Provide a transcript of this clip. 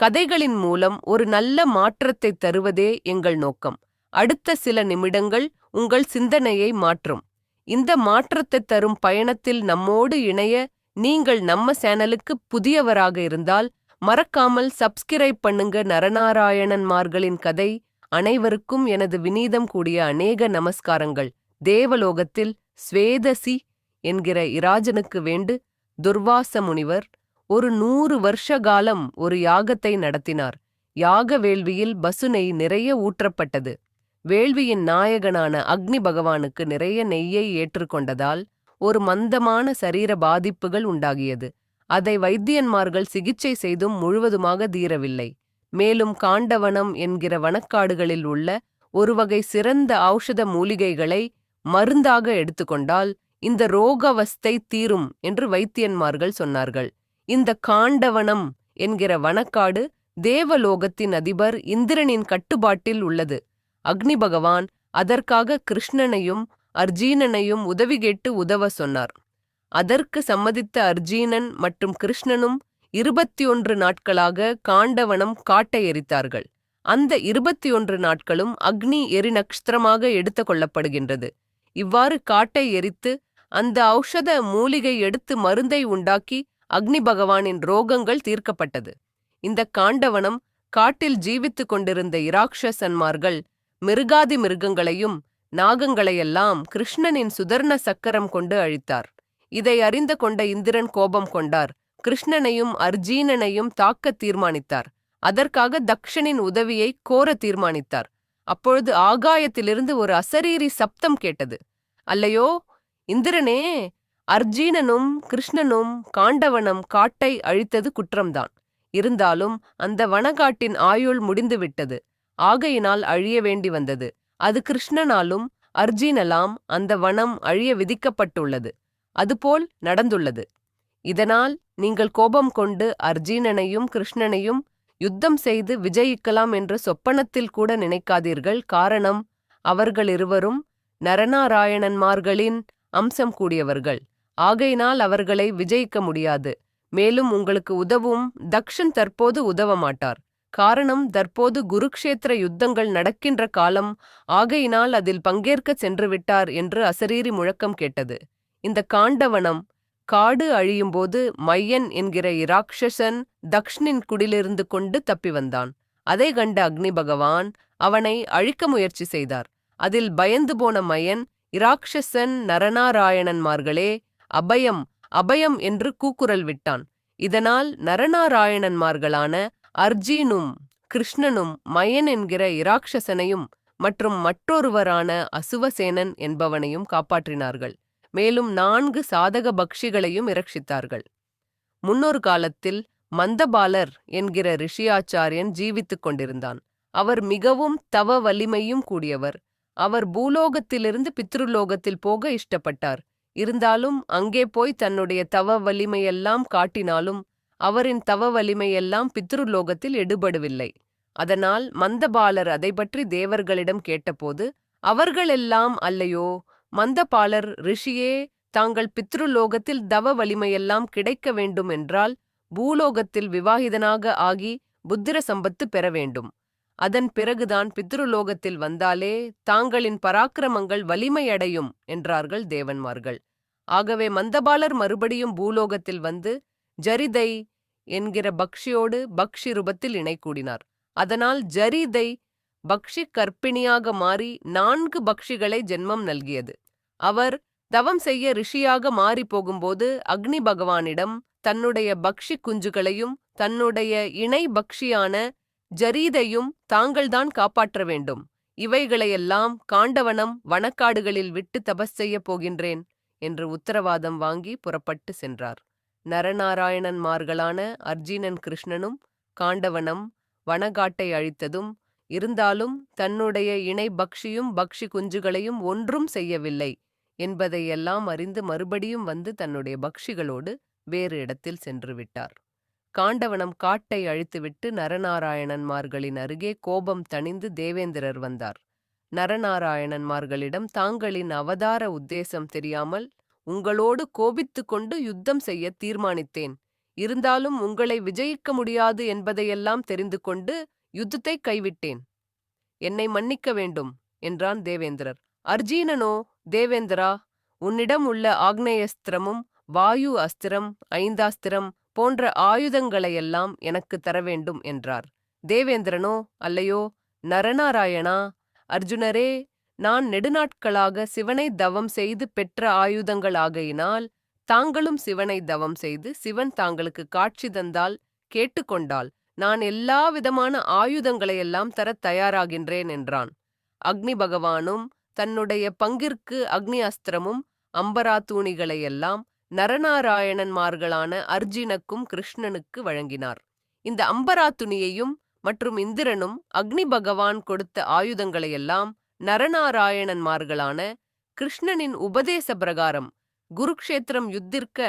கதைகளின் மூலம் ஒரு நல்ல மாற்றத்தை தருவதே எங்கள் நோக்கம். அடுத்த சில நிமிடங்கள் உங்கள் சிந்தனையை மாற்றும். இந்த மாற்றத்தை தரும் பயணத்தில் நம்மோடு இணைய நீங்கள் நம்ம சேனலுக்கு புதியவராக இருந்தால் மறக்காமல் சப்ஸ்கிரைப் பண்ணுங்க. நரநாராயணன்மார்களின் கதை அனைவருக்கும் எனது வினீதம் கூடிய அநேக நமஸ்காரங்கள். தேவலோகத்தில் ஸ்வேதசி என்கிற இராஜனுக்கு வேண்டு துர்வாச முனிவர் ஒரு நூறு வருஷ காலம் ஒரு யாகத்தை நடத்தினார். யாக வேள்வியில் பசுனை நிறைய ஊற்றப்பட்டது. வேள்வியின் நாயகனான அக்னி பகவானுக்கு நிறைய நெய்யை ஏற்றுக்கொண்டதால் ஒரு மந்தமான சரீர பாதிப்புகள் உண்டாகியது. அதை வைத்தியன்மார்கள் சிகிச்சை செய்தும் முழுவதுமாக தீரவில்லை. மேலும் காண்டவனம் என்கிற வனக்காடுகளில் உள்ள ஒரு வகை சிறந்த ஔஷத மூலிகைகளை மருந்தாக எடுத்துக்கொண்டால் இந்த ரோகவஸ்தை தீரும் என்று வைத்தியன்மார்கள் சொன்னார்கள். இந்த காண்டவனம் என்கிற வனக்காடு தேவலோகத்தின் அதிபர் இந்திரனின் கட்டுப்பாட்டில் உள்ளது. அக்னி பகவான் அதற்காக கிருஷ்ணனையும் அர்ஜீனனையும் உதவி கேட்டு உதவ சொன்னார். அதற்கு சம்மதித்த அர்ஜீனன் மற்றும் கிருஷ்ணனும் இருபத்தி ஒன்று நாட்களாக காண்டவனம் காட்டை எரித்தார்கள் அந்த இருபத்தி ஒன்று நாட்களும் அக்னி எரி நட்சத்திரமாக எடுத்து கொள்ளப்படுகின்றது. இவ்வாறு காட்டை எரித்து அந்த ஔஷத மூலிகை எடுத்து மருந்தை உண்டாக்கி அக்னி பகவானின் ரோகங்கள் தீர்க்கப்பட்டது. இந்த காண்டவனம் காட்டில் ஜீவித்துக் கொண்டிருந்த இராக்ஷசன்மார்கள் மிருகாதி மிருகங்களையும் நாகங்களையெல்லாம் கிருஷ்ணனின் சுதர்ண சக்கரம் கொண்டு அழித்தார். இதை அறிந்து கொண்ட இந்திரன் கோபம் கொண்டார். கிருஷ்ணனையும் அர்ஜீனனையும் தாக்க தீர்மானித்தார். அதற்காக தக்ஷனின் உதவியை கோர தீர்மானித்தார். அப்பொழுது ஆகாயத்திலிருந்து ஒரு அசரீரி சப்தம் கேட்டது. அல்லையோ இந்திரனே அர்ஜீனனும் கிருஷ்ணனும் காண்டவனம் காட்டை அழித்தது குற்றம்தான். இருந்தாலும் அந்த வனகாட்டின் ஆயுள் முடிந்துவிட்டது. ஆகையினால் அழிய வேண்டி வந்தது. அது கிருஷ்ணனாலும் அர்ஜீனலாம் அந்த வனம் அழிய விதிக்கப்பட்டுள்ளது. அதுபோல் நடந்துள்ளது. இதனால் நீங்கள் கோபம் கொண்டு அர்ஜீனனையும் கிருஷ்ணனையும் யுத்தம் செய்து விஜயிக்கலாம் என்று சொப்பனத்தில் கூட நினைக்காதீர்கள். காரணம் அவர்களிருவரும் நரநாராயணன்மார்களின் அம்சம் கூடியவர்கள். ஆகையினால் அவர்களை விஜயிக்க முடியாது. மேலும் உங்களுக்கு உதவும் தக்ஷன் தற்போது உதவ மாட்டார் காரணம் தற்போது குருக்ஷேத்திர யுத்தங்கள் நடக்கின்ற காலம் ஆகையினால் அதில் பங்கேற்கச் சென்றுவிட்டார் என்று அசரீரி முழக்கம் கேட்டது. இந்த காண்டவனம் காடு அழியும்போது மையன் என்கிற இராக்ஷசன் தக்ஷனின் குடிலிருந்து கொண்டு தப்பி வந்தான். அதை கண்ட அக்னி பகவான் அவனை அழிக்க முயற்சி செய்தார். அதில் பயந்து போன மயன் இராக்ஷசன் நரநாராயணன்மார்களே அபயம் அபயம் என்று கூக்குரல் விட்டான். இதனால் நரநாராயணன்மார்களான அர்ஜீனும் கிருஷ்ணனும் மயன் என்கிற இராக்ஷசனையும் மற்றும் மற்றொருவரான அசுவசேனன் என்பவனையும் காப்பாற்றினார்கள். மேலும் நான்கு சாதக பக்ஷிகளையும் இரட்சித்தார்கள். முன்னொரு காலத்தில் மந்தபாலர் என்கிற ரிஷியாச்சாரியன் ஜீவித்துக் கொண்டிருந்தான். அவர் மிகவும் தவ வலிமையும் கூடியவர். அவர் பூலோகத்திலிருந்து பித்ருலோகத்தில் போக இஷ்டப்பட்டார். இருந்தாலும் அங்கே போய் தன்னுடைய தவ வலிமையெல்லாம் காட்டினாலும் அவரின் தவ வலிமையெல்லாம் பித்ருலோகத்தில் எடுபடவில்லை. அதனால் மந்தபாலர் அதை பற்றி தேவர்களிடம் கேட்டபோது அவர்களெல்லாம் அல்லையோ மந்தபாலர் ரிஷியே தாங்கள் பித்ருலோகத்தில் தவ வலிமையெல்லாம் கிடைக்க வேண்டும் என்றால் பூலோகத்தில் விவாகிதனாக ஆகி புத்திர சம்பத்து பெற வேண்டும். அதன் பிறகுதான் பித்ருலோகத்தில் வந்தாலே தாங்களின் பராக்கிரமங்கள் வலிமையடையும் என்றார்கள் தேவன்மார்கள். ஆகவே மந்தபாலர் மறுபடியும் பூலோகத்தில் வந்து ஜரிதை என்கிற பக்ஷியோடு பக்ஷி ரூபத்தில் இணை கூடினார் அதனால் ஜரிதை பக்ஷி கற்பிணியாக மாறி நான்கு பக்ஷிகளை ஜென்மம் நல்கியது. அவர் தவம் செய்ய ரிஷியாக மாறி போகும்போது அக்னி பகவானிடம் தன்னுடைய பக்ஷி குஞ்சுகளையும் தன்னுடைய இணை பக்ஷியான ஜரீதையும் தாங்கள்தான் காப்பாற்ற வேண்டும். இவைகளையெல்லாம் காண்டவனம் வனக்காடுகளில் விட்டு தபஸ் செய்யப் போகின்றேன் என்று உத்தரவாதம் வாங்கி புறப்பட்டு சென்றார். நரநாராயணன்மார்களான அர்ஜீனன் கிருஷ்ணனும் காண்டவனம் வனகாட்டை அழித்ததும் இருந்தாலும் தன்னுடைய இணை பக்ஷியும் பக்ஷி குஞ்சுகளையும் ஒன்றும் செய்யவில்லை என்பதையெல்லாம் அறிந்து மறுபடியும் வந்து தன்னுடைய பக்ஷிகளோடு வேறு இடத்தில் சென்று விட்டார். காண்டவனம் காட்டை அழித்துவிட்டு நரநாராயணன்மார்களின் அருகே கோபம் தணிந்து தேவேந்திரர் வந்தார். நரநாராயணன்மார்களிடம் தாங்களின் அவதார உத்தேசம் தெரியாமல் உங்களோடு கோபித்து கொண்டு யுத்தம் செய்ய தீர்மானித்தேன். இருந்தாலும் உங்களை விஜயிக்க முடியாது என்பதையெல்லாம் தெரிந்து கொண்டு யுத்தத்தை கைவிட்டேன். என்னை மன்னிக்க வேண்டும் என்றான் தேவேந்திரர். அர்ஜீனனோ தேவேந்திரா உன்னிடம் உள்ள ஆக்னேயஸ்திரமும் வாயு அஸ்திரம் ஐந்தாஸ்திரம் போன்ற ஆயுதங்களையெல்லாம் எனக்கு தர வேண்டும் என்றார். தேவேந்திரனோ அல்லையோ நரநாராயணா அர்ஜுனரே நான் நெடுநாட்களாக சிவனை தவம் செய்து பெற்ற ஆயுதங்களாகையினால் தாங்களும் சிவனை தவம் செய்து சிவன் தாங்களுக்கு காட்சி தந்தால் கேட்டுக்கொண்டால் நான் எல்லா விதமான ஆயுதங்களையெல்லாம் தரத் தயாராகின்றேன் என்றான். அக்னி பகவானும் தன்னுடைய பங்கிற்கு அக்னி அஸ்திரமும் அம்பரா தூணிகளையெல்லாம் நரநாராயணன்மார்களான அர்ஜுனுக்கும் கிருஷ்ணனுக்கு வழங்கினார். இந்த அம்பரா துணியையும் மற்றும் இந்திரனும் அக்னி பகவான் கொடுத்த ஆயுதங்களையெல்லாம் நரநாராயணன்மார்களான கிருஷ்ணனின் உபதேச பிரகாரம் குருக்ஷேத்திரம் யுத்திற்க